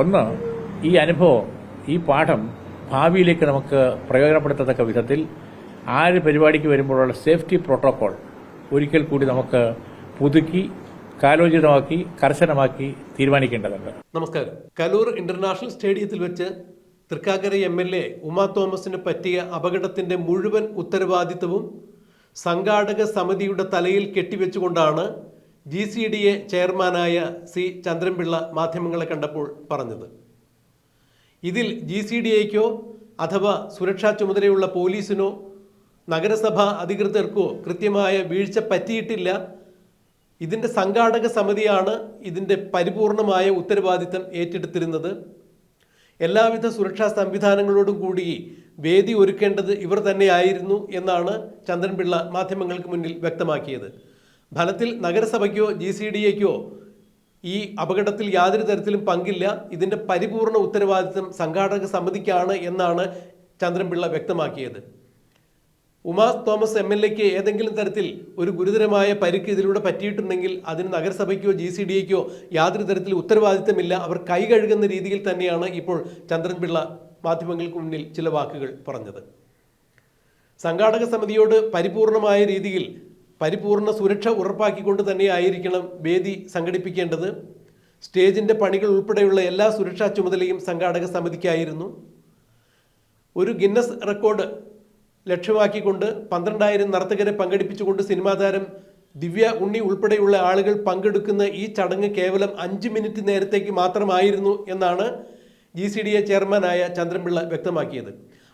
ഒന്ന് ഈ അനുഭവം ഈ പാഠം ഭാവിയിലേക്ക് നമുക്ക് പ്രയോജനപ്പെടുത്തത്തക്ക വിധത്തിൽ ആര് പരിപാടിക്ക് വരുമ്പോഴുള്ള സേഫ്റ്റി പ്രോട്ടോകോൾ ഒരിക്കൽ കൂടി നമുക്ക് പുതുക്കി കാലോചിതമാക്കി കർശനമാക്കി തീരുമാനിക്കേണ്ടതുണ്ട്. നമസ്കാരം. കലൂർ ഇന്റർനാഷണൽ സ്റ്റേഡിയത്തിൽ വെച്ച് Thrikkakara M L A Uma തോമസിന് പറ്റിയ അപകടത്തിന്റെ മുഴുവൻ ഉത്തരവാദിത്വവും സംഘാടക സമിതിയുടെ തലയിൽ കെട്ടിവെച്ചുകൊണ്ടാണ് ജി സി ഡി എ ചെയർമാനായ സി ചന്ദ്രൻപിള്ള മാധ്യമങ്ങളെ കണ്ടപ്പോൾ പറഞ്ഞത്. ഇതിൽ ജി സി ഡി എക്കോ അഥവാ സുരക്ഷാ ചുമതലയുള്ള പോലീസിനോ നഗരസഭാ അധികൃതർക്കോ കൃത്യമായ വീഴ്ച പറ്റിയിട്ടില്ല. ഇതിന്റെ സംഘാടക സമിതിയാണ് ഇതിന്റെ പരിപൂർണമായ ഉത്തരവാദിത്തം ഏറ്റെടുത്തിരുന്നത്. എല്ലാവിധ സുരക്ഷാ സംവിധാനങ്ങളോടും കൂടി വേദി ഒരുക്കേണ്ടത് ഇവർ തന്നെയായിരുന്നു എന്നാണ് ചന്ദ്രൻപിള്ള മാധ്യമങ്ങൾക്ക് മുന്നിൽ വ്യക്തമാക്കിയത്. ഫലത്തിൽ നഗരസഭയ്ക്കോ ജി സി ഡി എക്കോ ഈ അപകടത്തിൽ യാതൊരു തരത്തിലും പങ്കില്ല. ഇതിന്റെ പരിപൂർണ ഉത്തരവാദിത്തം സംഘാടക സമിതിക്കാണ് എന്നാണ് ചന്ദ്രൻപിള്ള വ്യക്തമാക്കിയത്. ഉമാസ് തോമസ് എം എൽ എക്ക് ഏതെങ്കിലും തരത്തിൽ ഒരു ഗുരുതരമായ പരിക്ക് ഇതിലൂടെ പറ്റിയിട്ടുണ്ടെങ്കിൽ അതിന് നഗരസഭയ്ക്കോ ജി സി ഡി എക്കോ യാതൊരു തരത്തിൽ ഉത്തരവാദിത്തമില്ല. അവർ കൈ കഴുകുന്ന രീതിയിൽ തന്നെയാണ് ഇപ്പോൾ ചന്ദ്രൻപിള്ള മാധ്യമങ്ങൾക്ക് മുന്നിൽ ചില വാക്കുകൾ പറഞ്ഞത്. സംഘാടക സമിതിയോട് പരിപൂർണമായ രീതിയിൽ പരിപൂർണ സുരക്ഷ ഉറപ്പാക്കിക്കൊണ്ട് തന്നെയായിരിക്കണം വേദി സംഘടിപ്പിക്കേണ്ടത്. സ്റ്റേജിന്റെ പണികൾ ഉൾപ്പെടെയുള്ള എല്ലാ സുരക്ഷാ ചുമതലയും സംഘാടക സമിതിക്കായിരുന്നു. ഒരു ഗിന്നസ് റെക്കോർഡ് ലക്ഷ്യമാക്കിക്കൊണ്ട് പന്ത്രണ്ടായിരം നർത്തകരെ പങ്കെടുപ്പിച്ചുകൊണ്ട് സിനിമാ താരം ദിവ്യ ഉണ്ണി ഉൾപ്പെടെയുള്ള ആളുകൾ പങ്കെടുക്കുന്ന ഈ ചടങ്ങ് കേവലം അഞ്ച് മിനിറ്റ് നേരത്തേക്ക് മാത്രമായിരുന്നു എന്നാണ് ജി സി ഡി എ ചെയർമാനായ ചന്ദ്രൻപിള്ള വ്യക്തമാക്കിയത്.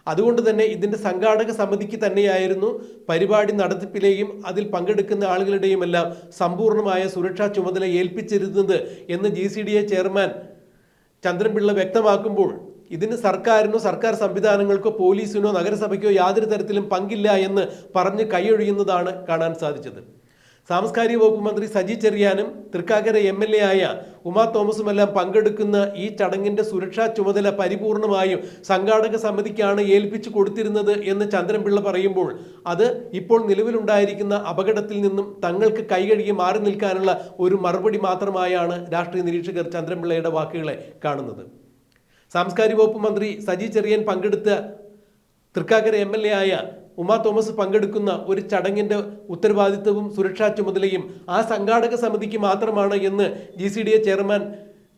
അതുകൊണ്ട് തന്നെ ഇതിന്റെ സംഘാടക സമിതിക്ക് തന്നെയായിരുന്നു പരിപാടി നടത്തിപ്പിലെയും അതിൽ പങ്കെടുക്കുന്ന ആളുകളുടെയും എല്ലാം സമ്പൂർണമായ സുരക്ഷാ ചുമതല ഏൽപ്പിച്ചിരുന്നത് എന്ന് G C D A chairman Chandran Pillai വ്യക്തമാക്കുമ്പോൾ ഇതിന് സർക്കാരിനോ സർക്കാർ സംവിധാനങ്ങൾക്കോ പോലീസിനോ നഗരസഭയ്ക്കോ യാതൊരു തരത്തിലും പങ്കില്ല എന്ന് പറഞ്ഞ് കൈയൊഴിയുന്നതാണ് കാണാൻ സാധിച്ചത്. സാംസ്കാരിക വകുപ്പ് മന്ത്രി സജി ചെറിയാനും തൃക്കാക്കര എം എൽ എ ആയ ഉമാ തോമസുമെല്ലാം പങ്കെടുക്കുന്ന ഈ ചടങ്ങിന്റെ സുരക്ഷാ ചുമതല പരിപൂർണമായും സംഘാടക സമിതിക്കാണ് ഏൽപ്പിച്ചു കൊടുത്തിരുന്നത് എന്ന് ചന്ദ്രൻപിള്ള പറയുമ്പോൾ അത് ഇപ്പോൾ നിലവിലുണ്ടായിരിക്കുന്ന അപകടത്തിൽ നിന്നും തങ്ങൾക്ക് കൈകഴുകി മാറി നിൽക്കാനുള്ള ഒരു മറുപടി മാത്രമായാണ് രാഷ്ട്രീയ നിരീക്ഷകർ ചന്ദ്രൻപിള്ളയുടെ വാക്കുകളെ കാണുന്നത്. സാംസ്കാരിക വകുപ്പ് മന്ത്രി സജി ചെറിയൻ പങ്കെടുത്ത തൃക്കാക്കര എം എൽ എ ആയ ഉമാ തോമസ് പങ്കെടുക്കുന്ന ഒരു ചടങ്ങിന്റെ ഉത്തരവാദിത്വവും സുരക്ഷാ ചുമതലയും ആ സംഘാടക സമിതിക്ക് മാത്രമാണ് എന്ന് G C D A chairman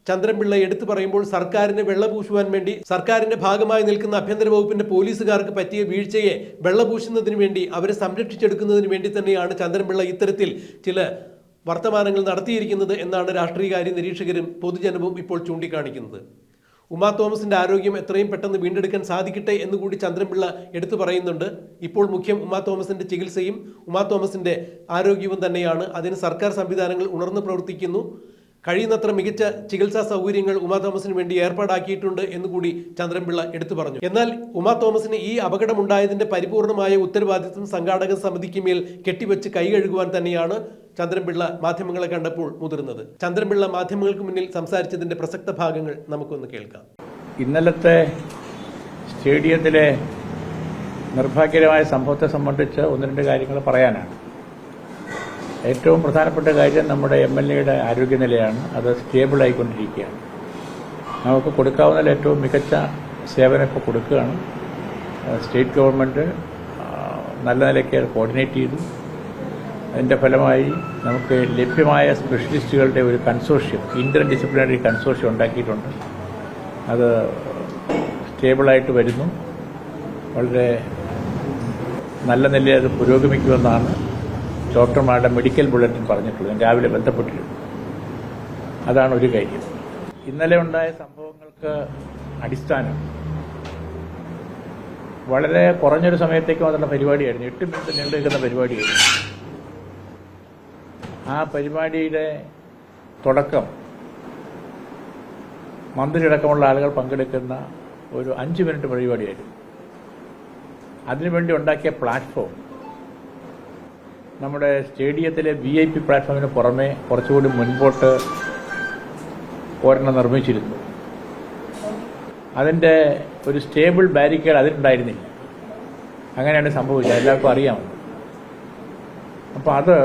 Chandran Pillai എടുത്തു പറയുമ്പോൾ സർക്കാരിനെ വെള്ളപൂശുവാൻ വേണ്ടി സർക്കാരിന്റെ ഭാഗമായി നിൽക്കുന്ന ആഭ്യന്തര വകുപ്പിന്റെ പോലീസുകാർക്ക് പറ്റിയ വീഴ്ചയെ വെള്ളപൂശുന്നതിന് വേണ്ടി അവരെ സംരക്ഷിച്ചെടുക്കുന്നതിന് വേണ്ടി തന്നെയാണ് ചന്ദ്രൻപിള്ള ഇത്തരത്തിൽ ചില വർത്തമാനങ്ങൾ നടത്തിയിരിക്കുന്നത് എന്നാണ് രാഷ്ട്രീയകാര്യ നിരീക്ഷകരും പൊതുജനവും ഇപ്പോൾ ചൂണ്ടിക്കാണിക്കുന്നത്. ഉമാ തോമസിന്റെ ആരോഗ്യം എത്രയും പെട്ടെന്ന് വീണ്ടെടുക്കാൻ സാധിക്കട്ടെ എന്ന് കൂടി ചന്ദ്രൻപിള്ള എടുത്തു പറയുന്നുണ്ട്. ഇപ്പോൾ മുഖ്യം ഉമാ തോമസിന്റെ ചികിത്സയും ഉമാ തോമസിന്റെ ആരോഗ്യവും തന്നെയാണ്. അതിന് സർക്കാർ സംവിധാനങ്ങൾ ഉണർന്നു പ്രവർത്തിക്കുന്നു. കഴിയുന്നത്ര മികച്ച ചികിത്സാ സൗകര്യങ്ങൾ ഉമാ തോമസിന് വേണ്ടി ഏർപ്പാടാക്കിയിട്ടുണ്ട് എന്ന് കൂടി ചന്ദ്രൻപിള്ള എടുത്തു പറഞ്ഞു. എന്നാൽ ഉമാ തോമസിന് ഈ അപകടമുണ്ടായതിന്റെ പരിപൂർണമായ ഉത്തരവാദിത്വം സംഘാടക സമിതിക്ക് മേൽ കെട്ടിവെച്ച് കൈകഴുകുവാൻ തന്നെയാണ്. ചന്ദ്രൻപിള്ള മാധ്യമങ്ങളെ കണ്ടപ്പോൾ മുതിർന്നത്. ചന്ദ്രൻപിള്ള മാധ്യമങ്ങൾക്ക് മുന്നിൽ സംസാരിച്ചതിന്റെ പ്രസക്ത ഭാഗങ്ങൾ നമുക്കൊന്ന് കേൾക്കാം. ഇന്നലത്തെ സ്റ്റേഡിയത്തിലെ നിർഭാഗ്യകരമായ സംഭവത്തെ സംബന്ധിച്ച് ഒന്ന് രണ്ട് കാര്യങ്ങൾ പറയാനാണ്. ഏറ്റവും പ്രധാനപ്പെട്ട കാര്യം നമ്മുടെ എം എൽ എയുടെ ആരോഗ്യനിലയാണ്. അത് സ്റ്റേബിൾ ആയിക്കൊണ്ടിരിക്കുകയാണ്. നമുക്ക് കൊടുക്കാവുന്ന ഏറ്റവും മികച്ച സേവനം ഇപ്പോൾ കൊടുക്കുകയാണ്. സ്റ്റേറ്റ് ഗവൺമെന്റ് നല്ല നിലയ്ക്ക് കോർഡിനേറ്റ് ചെയ്തു. അതിന്റെ ഫലമായി നമുക്ക് ലഭ്യമായ സ്പെഷ്യലിസ്റ്റുകളുടെ ഒരു കൺസോർഷ്യം ഇന്റർ ഡിസിപ്ലിനറി കൺസോർഷ്യം ഉണ്ടാക്കിയിട്ടുണ്ട്. അത് സ്റ്റേബിളായിട്ട് വരുന്നു. വളരെ നല്ല നിലയിൽ അത് പുരോഗമിക്കുമെന്നാണ് ഡോക്ടർമാരുടെ മെഡിക്കൽ ബുള്ളറ്റിൻ പറഞ്ഞിട്ടുള്ളത്. രാവിലെ ബന്ധപ്പെട്ടിരുന്നു. അതാണ് ഒരു കാര്യം. ഇന്നലെ ഉണ്ടായ സംഭവങ്ങൾക്ക് അടിസ്ഥാനം വളരെ കുറഞ്ഞൊരു സമയത്തേക്ക് മാത്രമുള്ള പരിപാടിയായിരുന്നു. എട്ട് മിനിറ്റ് നീണ്ടു നിൽക്കുന്ന പരിപാടിയായിരുന്നു. ആ പരിപാടിയുടെ തുടക്കം മന്ത്രിയടക്കമുള്ള ആളുകൾ പങ്കെടുക്കുന്ന ഒരു അഞ്ച് മിനിറ്റ് പരിപാടിയായിരുന്നു. അതിനുവേണ്ടി ഉണ്ടാക്കിയ പ്ലാറ്റ്ഫോം നമ്മുടെ സ്റ്റേഡിയത്തിലെ വി ഐ പി പ്ലാറ്റ്ഫോമിന് പുറമെ കുറച്ചുകൂടി മുൻപോട്ട് ഒരെണ്ണം നിർമ്മിച്ചിരുന്നു. അതിന്റെ ഒരു സ്റ്റേബിൾ ബാരിക്കേഡ് അതിലുണ്ടായിരുന്നില്ല. അങ്ങനെയാണ് സംഭവിച്ചത്. എല്ലാവർക്കും അറിയാം അപ്പോൾ അത്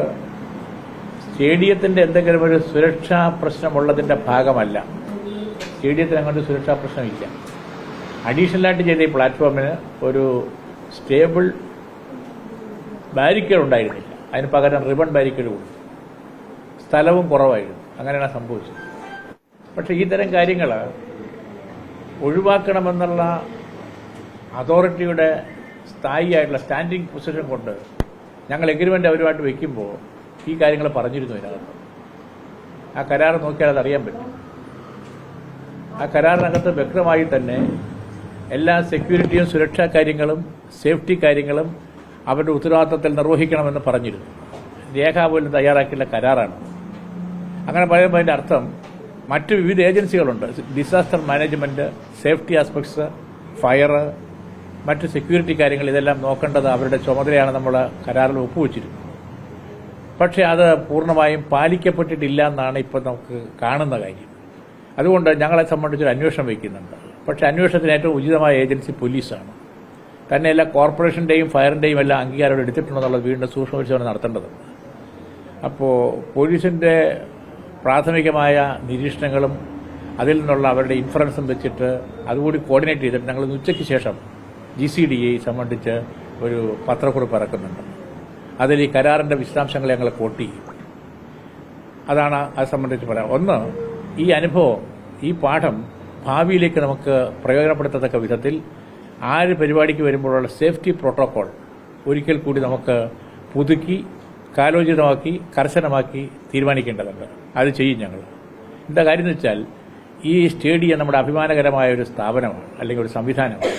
സ്റ്റേഡിയത്തിന്റെ എന്തെങ്കിലും ഒരു സുരക്ഷാ പ്രശ്നമുള്ളതിന്റെ ഭാഗമല്ല. സ്റ്റേഡിയത്തിന് അങ്ങോട്ട് സുരക്ഷാ പ്രശ്നമില്ല. അഡീഷണലായിട്ട് ചെയ്ത ഈ പ്ലാറ്റ്ഫോമിന് ഒരു സ്റ്റേബിൾ ബാരിക്കേഡ് ഉണ്ടായിരുന്നില്ല. അതിന് പകരം റിബൺ ബാരിക്കേഡ് കൊടുത്തു. സ്ഥലവും കുറവായിരുന്നു. അങ്ങനെയാണ് സംഭവിച്ചത്. പക്ഷേ ഈ തരം കാര്യങ്ങൾ ഒഴിവാക്കണമെന്നുള്ള അതോറിറ്റിയുടെ സ്ഥായിയായിട്ടുള്ള സ്റ്റാൻഡിംഗ് പൊസിഷൻ കൊണ്ട് ഞങ്ങൾ എഗ്രിമെന്റ് അവരുമായിട്ട് വെക്കുമ്പോൾ ഈ കാര്യങ്ങൾ പറഞ്ഞിരുന്നു ഇതിനകത്ത് ആ കരാർ നോക്കിയാൽ അതറിയാൻ പറ്റും. ആ കരാറിനകത്ത് വ്യക്തമായി തന്നെ എല്ലാ സെക്യൂരിറ്റിയും സുരക്ഷാ കാര്യങ്ങളും സേഫ്റ്റി കാര്യങ്ങളും അവരുടെ ഉത്തരവാദിത്തത്തിൽ നിർവഹിക്കണമെന്ന് പറഞ്ഞിരുന്നു. രേഖാപോലും തയ്യാറാക്കിയുള്ള കരാറാണ്. അങ്ങനെ പറയുമ്പോൾ അതിന്റെ അർത്ഥം മറ്റ് വിവിധ ഏജൻസികളുണ്ട്. Disaster management safety aspects fire മറ്റ് സെക്യൂരിറ്റി കാര്യങ്ങൾ ഇതെല്ലാം നോക്കേണ്ടത് അവരുടെ ചുമതലയാണ് നമ്മൾ കരാറിൽ ഒപ്പുവെച്ചിരുന്നത്. പക്ഷേ അത് പൂർണമായും പാലിക്കപ്പെട്ടിട്ടില്ല എന്നാണ് ഇപ്പോൾ നമുക്ക് കാണുന്ന കാര്യം. അതുകൊണ്ട് ഞങ്ങളെ സംബന്ധിച്ചൊരു അന്വേഷണം വയ്ക്കുന്നുണ്ട്. പക്ഷേ അന്വേഷണത്തിന് ഏറ്റവും ഉചിതമായ ഏജൻസി പോലീസാണ്. തന്നെയല്ല കോർപ്പറേഷന്റെയും ഫയറിന്റെയും എല്ലാം അംഗീകാരം എടുത്തിട്ടുണ്ടെന്നുള്ളത് വീണ്ടും സൂക്ഷ്മ പരിശോധന നടത്തേണ്ടതുണ്ട്. അപ്പോൾ പോലീസിന്റെ പ്രാഥമികമായ നിരീക്ഷണങ്ങളും അതിൽ നിന്നുള്ള അവരുടെ ഇൻഫറൻസും വെച്ചിട്ട് അതുകൂടി കോർഡിനേറ്റ് ചെയ്തിട്ട് ഞങ്ങൾ ഉച്ചയ്ക്ക് ശേഷം ജി സി ഡി സംബന്ധിച്ച് ഒരു പത്രക്കുറിപ്പ് ഇറക്കുന്നുണ്ട്. അതിൽ ഈ കരാറിന്റെ വിശദാംശങ്ങൾ ഞങ്ങൾ കോട്ട് ചെയ്യും. അതാണ് അത് സംബന്ധിച്ച് പറയാം ഒന്ന് ഈ അനുഭവം ഈ പാഠം ഭാവിയിലേക്ക് നമുക്ക് പ്രയോജനപ്പെടുത്തത്തക്ക വിധത്തിൽ ആര് പരിപാടിക്ക് വരുമ്പോഴുള്ള സേഫ്റ്റി പ്രോട്ടോകോൾ ഒരിക്കൽ കൂടി നമുക്ക് പുതുക്കി കാലോചിതമാക്കി കർശനമാക്കി തീരുമാനിക്കേണ്ടതുണ്ട്. അത് ചെയ്യും ഞങ്ങൾ. എന്താ കാര്യം എന്ന് വെച്ചാൽ ഈ സ്റ്റേഡിയം നമ്മുടെ അഭിമാനകരമായ ഒരു സ്ഥാപനമാണ് അല്ലെങ്കിൽ ഒരു സംവിധാനമാണ്.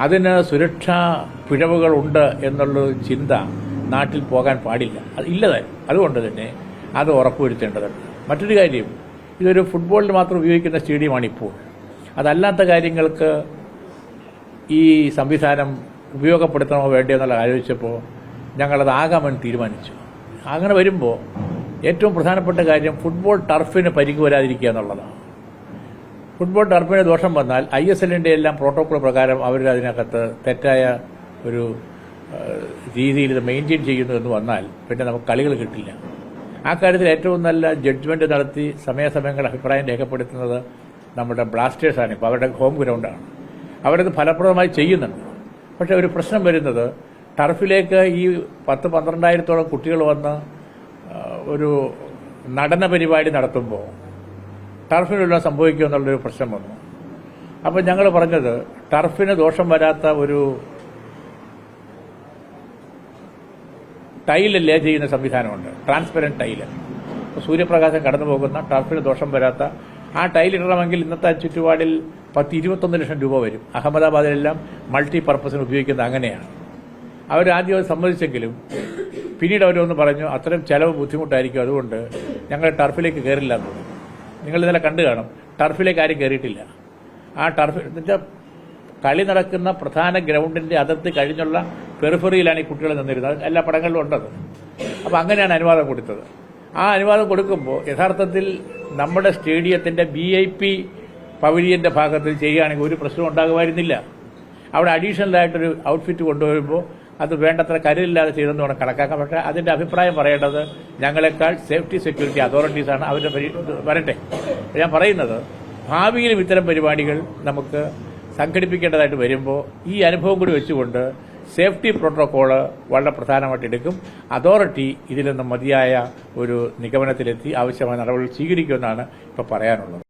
അതിന് സുരക്ഷാ പിഴവുകളുണ്ട് എന്നുള്ള ചിന്ത നാട്ടിൽ പോകാൻ പാടില്ല. അത് ഇല്ലതായി അതുകൊണ്ട് തന്നെ അത് ഉറപ്പുവരുത്തേണ്ടതുണ്ട്. മറ്റൊരു കാര്യം ഇതൊരു ഫുട്ബോളിന് മാത്രം ഉപയോഗിക്കുന്ന സ്റ്റേഡിയമാണ് ഇപ്പോൾ. അതല്ലാത്ത കാര്യങ്ങൾക്ക് ഈ സംവിധാനം ഉപയോഗപ്പെടുത്തണമോ വേണ്ടയോ എന്നുള്ള ആലോചിച്ചപ്പോൾ ഞങ്ങളത് ആകാമെന്ന് തീരുമാനിച്ചു. അങ്ങനെ വരുമ്പോൾ ഏറ്റവും പ്രധാനപ്പെട്ട കാര്യം ഫുട്ബോൾ ടർഫിന് പരിക്ക് വരാതിരിക്കുക എന്നുള്ളതാണ്. ഫുട്ബോൾ ടർഫിന് ദോഷം വന്നാൽ ഐ എസ് എല്ലിന്റെ എല്ലാം പ്രോട്ടോകോൾ പ്രകാരം അവരതിനകത്ത് തെറ്റായ ഒരു രീതിയിൽ ഇത് മെയിന്റെയിൻ ചെയ്യുന്നു എന്ന് വന്നാൽ പിന്നെ നമുക്ക് കളികൾ കിട്ടില്ല. ആ കാര്യത്തിൽ ഏറ്റവും നല്ല ജഡ്ജ്മെന്റ് നടത്തി സമയാസമയങ്ങൾ അഭിപ്രായം രേഖപ്പെടുത്തുന്നത് നമ്മുടെ ബ്ലാസ്റ്റേഴ്സാണ് ഇപ്പോൾ അവരുടെ ഹോം ഗ്രൗണ്ടാണ് അവരത് ഫലപ്രദമായി ചെയ്യുന്നുണ്ട്. പക്ഷെ ഒരു പ്രശ്നം വരുന്നത് ടർഫിലേക്ക് ഈ പത്ത് പന്ത്രണ്ടായിരത്തോളം കുട്ടികൾ വന്ന് ഒരു നടന പരിപാടി നടത്തുമ്പോൾ ടർഫിനുള്ള സംഭവിക്കുമെന്നുള്ളൊരു പ്രശ്നം വന്നു. അപ്പോൾ ഞങ്ങൾ പറഞ്ഞത് ടർഫിന് ദോഷം വരാത്ത ഒരു ടൈൽ ലേ ചെയ്യുന്ന സംവിധാനമുണ്ട്. ട്രാൻസ്പെറന്റ് അപ്പോൾ സൂര്യപ്രകാശം കടന്നു പോകുന്ന ടർഫിന് ദോഷം വരാത്ത ആ ടൈൽ ഇടണമെങ്കിൽ ഇന്നത്തെ ചുറ്റുപാടിൽ പത്ത് ഇരുപത്തൊന്ന് ലക്ഷം രൂപ വരും. അഹമ്മദാബാദിലെല്ലാം മൾട്ടി പർപ്പസിന് ഉപയോഗിക്കുന്നത് അങ്ങനെയാണ്. അവരാദ്യം അത് സമ്മതിച്ചെങ്കിലും പിന്നീട് അവരൊന്ന് പറഞ്ഞു അത്രയും ചിലവ് ബുദ്ധിമുട്ടായിരിക്കും. അതുകൊണ്ട് ഞങ്ങൾ ടർഫിലേക്ക് കയറില്ല എന്ന്. നിങ്ങൾ ഇന്നലെ കണ്ടു കാണും ടർഫിലേക്ക് ആരും കയറിയിട്ടില്ല ആ ടർഫ് എന്നുവെച്ചാൽ കളി നടക്കുന്ന പ്രധാന ഗ്രൗണ്ടിന്റെ അതിർത്തി കഴിഞ്ഞുള്ള പെറിഫറിയിലാണ് ഈ കുട്ടികൾ നിന്നിരുന്നത് എല്ലാ പടങ്ങളിലും ഉണ്ടത് അപ്പോൾ അങ്ങനെയാണ് അനുവാദം കൊടുത്തത്. ആ അനുവാദം കൊടുക്കുമ്പോൾ യഥാർത്ഥത്തിൽ നമ്മുടെ സ്റ്റേഡിയത്തിന്റെ ബി ഐ പി പവിലിയന്റെ ഭാഗത്ത് ചെയ്യുകയാണെങ്കിൽ ഒരു പ്രശ്നം ഉണ്ടാകുമായിരുന്നില്ല. അവിടെ അഡീഷണൽ ആയിട്ടൊരു ഔട്ട്ഫിറ്റ് കൊണ്ടുവരുമ്പോൾ അത് വേണ്ടത്ര കരുതില്ലാതെ ചെയ്തെന്ന് വേണം കണക്കാക്കാം പക്ഷേ അതിന്റെ അഭിപ്രായം പറയേണ്ടത് ഞങ്ങളെക്കാൾ സേഫ്റ്റി സെക്യൂരിറ്റി അതോറിറ്റീസാണ് അവരുടെ വരട്ടെ. ഞാൻ പറയുന്നത് ഭാവിയിലും ഇത്തരം പരിപാടികൾ നമുക്ക് സംഘടിപ്പിക്കേണ്ടതായിട്ട് വരുമ്പോൾ ഈ അനുഭവം കൂടി വെച്ചുകൊണ്ട് സേഫ്റ്റി പ്രോട്ടോകോൾ വളരെ പ്രധാനമായിട്ട് എടുക്കും. അതോറിറ്റി ഇതിൽ നിന്ന് മതിയായ ഒരു നിഗമനത്തിലെത്തി ആവശ്യമായ നടപടികൾ സ്വീകരിക്കുമെന്നാണ് ഇപ്പോൾ പറയാനുള്ളത്.